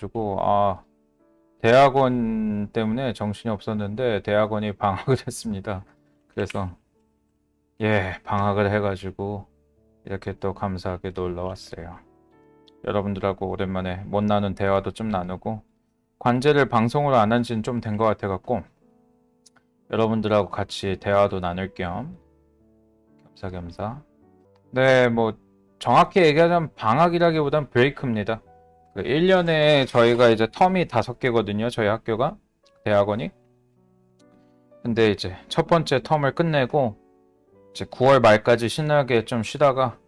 가지고 아 대학원 때문에 정신이 없었는데 대학원이 방학을 했습니다. 그래서 예 방학을 해가지고 이렇게 또 감사하게 놀러 왔어요. 여러분들하고 오랜만에 못 나눈 대화도 좀 나누고 관제를 방송으로 안 한 지는 좀 된 것 같아 갖고 여러분들하고 같이 대화도 나눌 겸 겸사겸사 네 뭐 정확히 얘기하자면 방학이라기보단 브레이크입니다. 그 1년에 저희가 이제 텀이 다섯 개거든요. 저희 학교가 대학원이. 근데 이제 첫 번째 텀을 끝내고 이제 9월 말까지 신나게 좀 쉬다가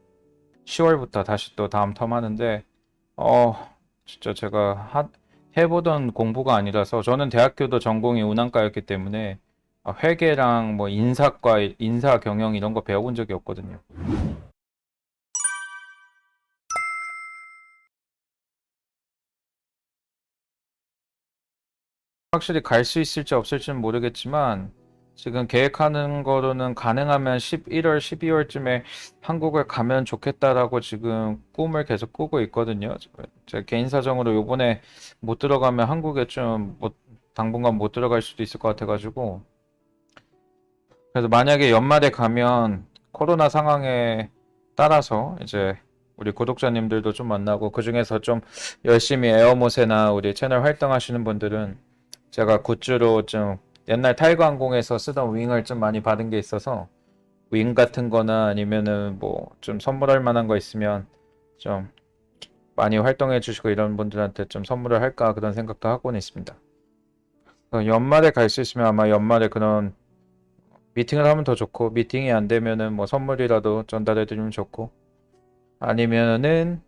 10월부터 다시 또 다음 텀 하는데 어 진짜 제가 하, 해보던 공부가 아니라서 저는 대학교도 전공이 운항과였기 때문에 아, 회계랑 뭐 인사과 인사 경영 이런 거 배워본 적이 없거든요. 확실히 갈 수 있을지 없을지는 모르겠지만 지금 계획하는 거로는 가능하면 11월, 12월쯤에 한국을 가면 좋겠다라고 지금 꿈을 계속 꾸고 있거든요. 제 개인 사정으로 요번에 못 들어가면 한국에 좀 못, 당분간 못 들어갈 수도 있을 것 같아가지고 그래서 만약에 연말에 가면 코로나 상황에 따라서 이제 우리 구독자님들도 좀 만나고 그 중에서 좀 열심히 에어모세나 우리 채널 활동하시는 분들은 제가 굿즈로 좀 옛날 항공에서 쓰던 윙을 좀 많이 받은 게 있어서 윙 같은 거나 아니면은 뭐 좀 선물할 만한 거 있으면 좀 많이 활동해 주시고 이런 분들한테 좀 선물을 할까 그런 생각도 하고는 있습니다. 어, 연말에 갈 수 있으면 아마 연말에 그런 미팅을 하면 더 좋고 미팅이 안 되면은 뭐 선물이라도 전달해 드리면 좋고 아니면은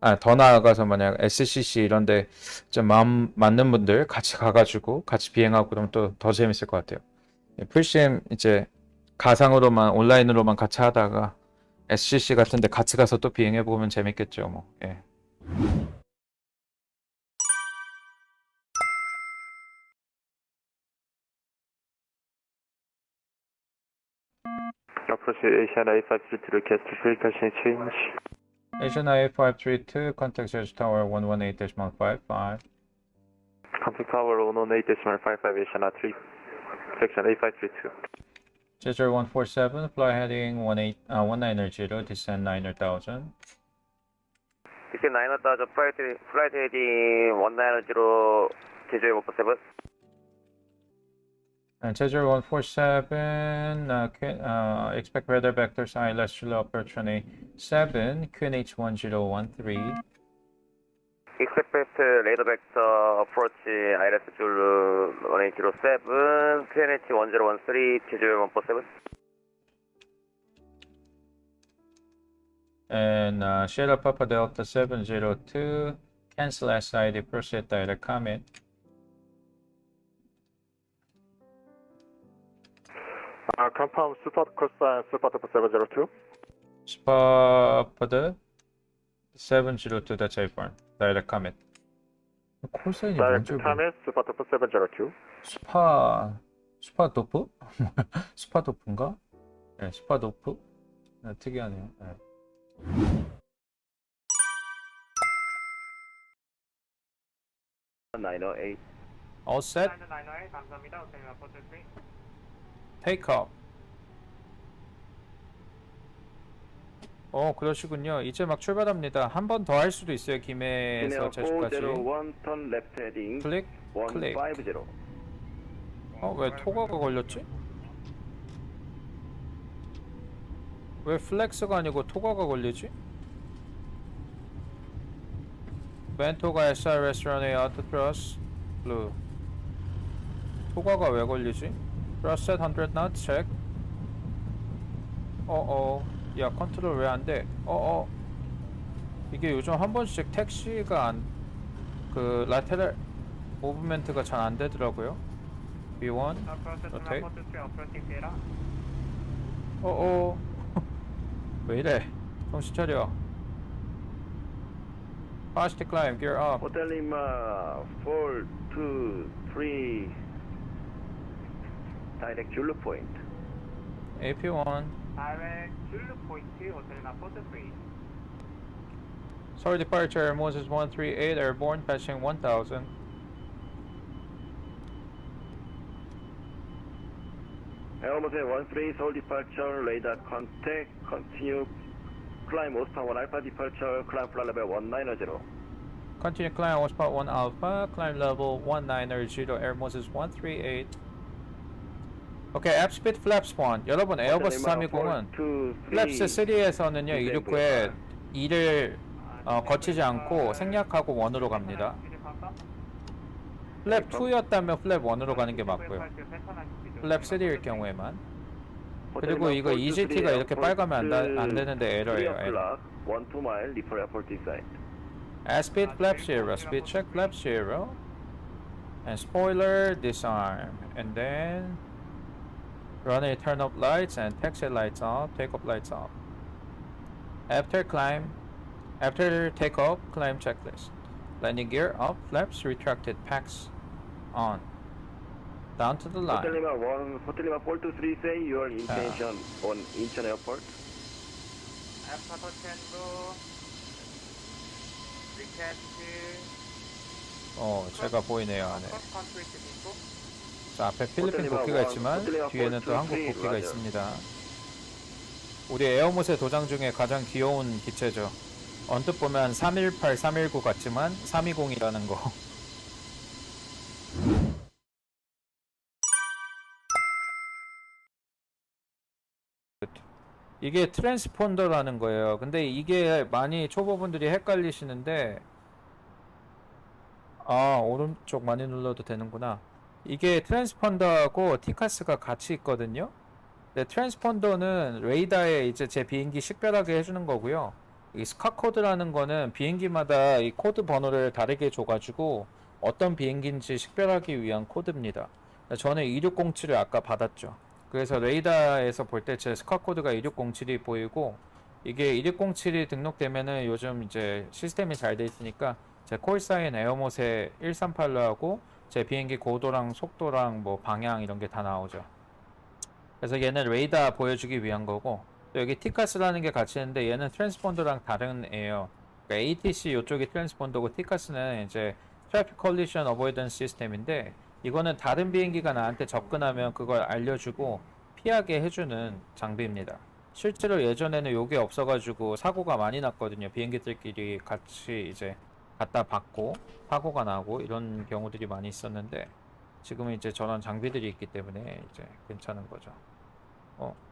아, 더 나아가서 만약 SCC 이런데 좀 마음 맞는 분들 같이 가가지고 같이 비행하고 그러면 또 더 재밌을 것 같아요. 예, 풀심 이제 가상으로만 온라인으로만 같이 하다가 SCC 같은데 같이 가서 또 비행해 보면 재밌겠죠, 뭐. 예. Approach Asian A532 request to frequency change. Asian IA 532, contact Search Tower 118-155. Contact Tower 118-155, Asian IA 3, section 8532. Gesture 147, fly heading 18, uh, descend nine hundred thousand. Descend nine hundred thousand. flight, flight heading 190, Gesture 147. And Cesar 147, uh, uh, expect weather vectors I Lestula Pertrone 7, QNH 1013. Expect uh, radar vector approach uh, ILS Zulu uh, 1807, QNH 1013, Cesar 147. And uh, Shadow Papa Delta 702, cancel SID, proceed direct comment. Uh, confirm support course sign support 702. 스파퍼드 702 that's A4 direct commit 콜사인이 Direct 뭔지 commit support 702. 스파 스파 도프? 스파 도프인가? 네, 스파 도프. 네, 특이하네요. 네. Niner 8. All set. 감사합니다. 호텔 라포트 3. Off. 어, 그러시군요. 이제 막 출발합니다. 한 번 더 할 수도 있어요. 김해에서 제주까지. 401 turn left heading 클릭, 클릭. 150. 어, 왜 토가가 걸렸지? 왜 플렉스가 아니고 토가가 걸리지? 벤토가 runway auto thrust blue 토가가 왜 걸리지? Thrust at 100 knots check. 어어. 야 컨트롤 왜 안 돼? 어어. 이게 요즘 한 번씩 택시가 안 그 라테랄 무브멘트가 잘 안 되더라고요. B1 오케이. 어어. 왜 이래? 정신 차려. Fast climb, gear up. 호텔 리마 4, 2, 3 다이렉트 줄루 포인트 AP1 Direct Zulu Point 2, Hotel Laporte 3. Sorry departure Air Moses 138 airborne passing 1000. 에어모세 13 서울 디파처 레이더 컨택 컨티뉴 클라임 오스파 1 알파 디파처 클라임 플라 레벨 1900 Continue climb on spot 1 alpha, climb level 1900 Air Moses 138. 오케이, 앱 스피드 플랩스 1. 여러분, 에어버스 320은 플랩스 3에서는요, 이륙후에 2를 어, 거치지 않고 생략하고 1으로 갑니다. 플랩 2였다면 플랩 1으로 가는 게 맞고요. 플랩 3일 경우에만. 그리고 이거 EGT 가 이렇게 빨가면 안 다- 안 되는데 에러예요, 에러. 1 2 마일 리퍼 에어포트 인사이드 Airspeed flap zero, speed check flap zero, and spoiler disarm, and then runway turn up lights and taxi lights off, take off lights off. After climb, after takeoff, climb checklist. Landing gear up, flaps retracted, packs on. Down to the line. 호텔리마 1 호텔리마 423 say your intention on 인천 에어포트 알파 터치앤도 리캐스트 어, 제가 보이네요 안에. 자, 앞에 필리핀 국기가 있지만 뒤에는 또 한국 국기가 있습니다. 우리 에어모세 도장 중에 가장 귀여운 기체죠. 언뜻 보면 318, 319 같지만 320이라는 거. 이게 트랜스폰더라는 거예요. 근데 이게 많이 초보분들이 헷갈리시는데 아, 오른쪽 많이 눌러도 되는구나. 이게 트랜스펀더하고 티카스가 같이 있거든요. 근데 트랜스펀더는 레이더에 이제 제 비행기 식별하게 해주는 거고요. 이 스카 코드라는 거는 비행기마다 이 코드 번호를 다르게 줘가지고 어떤 비행기인지 식별하기 위한 코드입니다. 저는 2607을 아까 받았죠. 그래서 레이더에서 볼 때 제 스카 코드가 2607이 보이고 이게 2607이 등록되면은 요즘 이제 시스템이 잘 돼 있으니까 제 콜사인 에어모세 138로 하고 제 비행기 고도랑 속도랑 뭐 방향 이런 게 다 나오죠. 그래서 얘는 레이더 보여주기 위한 거고 또 여기 티카스라는 게 같이 있는데 얘는 트랜스폰더랑 다른 애예요. 그러니까 ATC 이쪽이 트랜스폰더고 티카스는 이제 트래픽 컬리션 어보이던스 시스템인데 이거는 다른 비행기가 나한테 접근하면 그걸 알려주고 피하게 해주는 장비입니다. 실제로 예전에는 요게 없어가지고 사고가 많이 났거든요. 비행기들끼리 같이 이제 갖다 받고 사고가 나고 이런 경우들이 많이 있었는데 지금은 이제 저런 장비들이 있기 때문에 이제 괜찮은 거죠. 어. 네.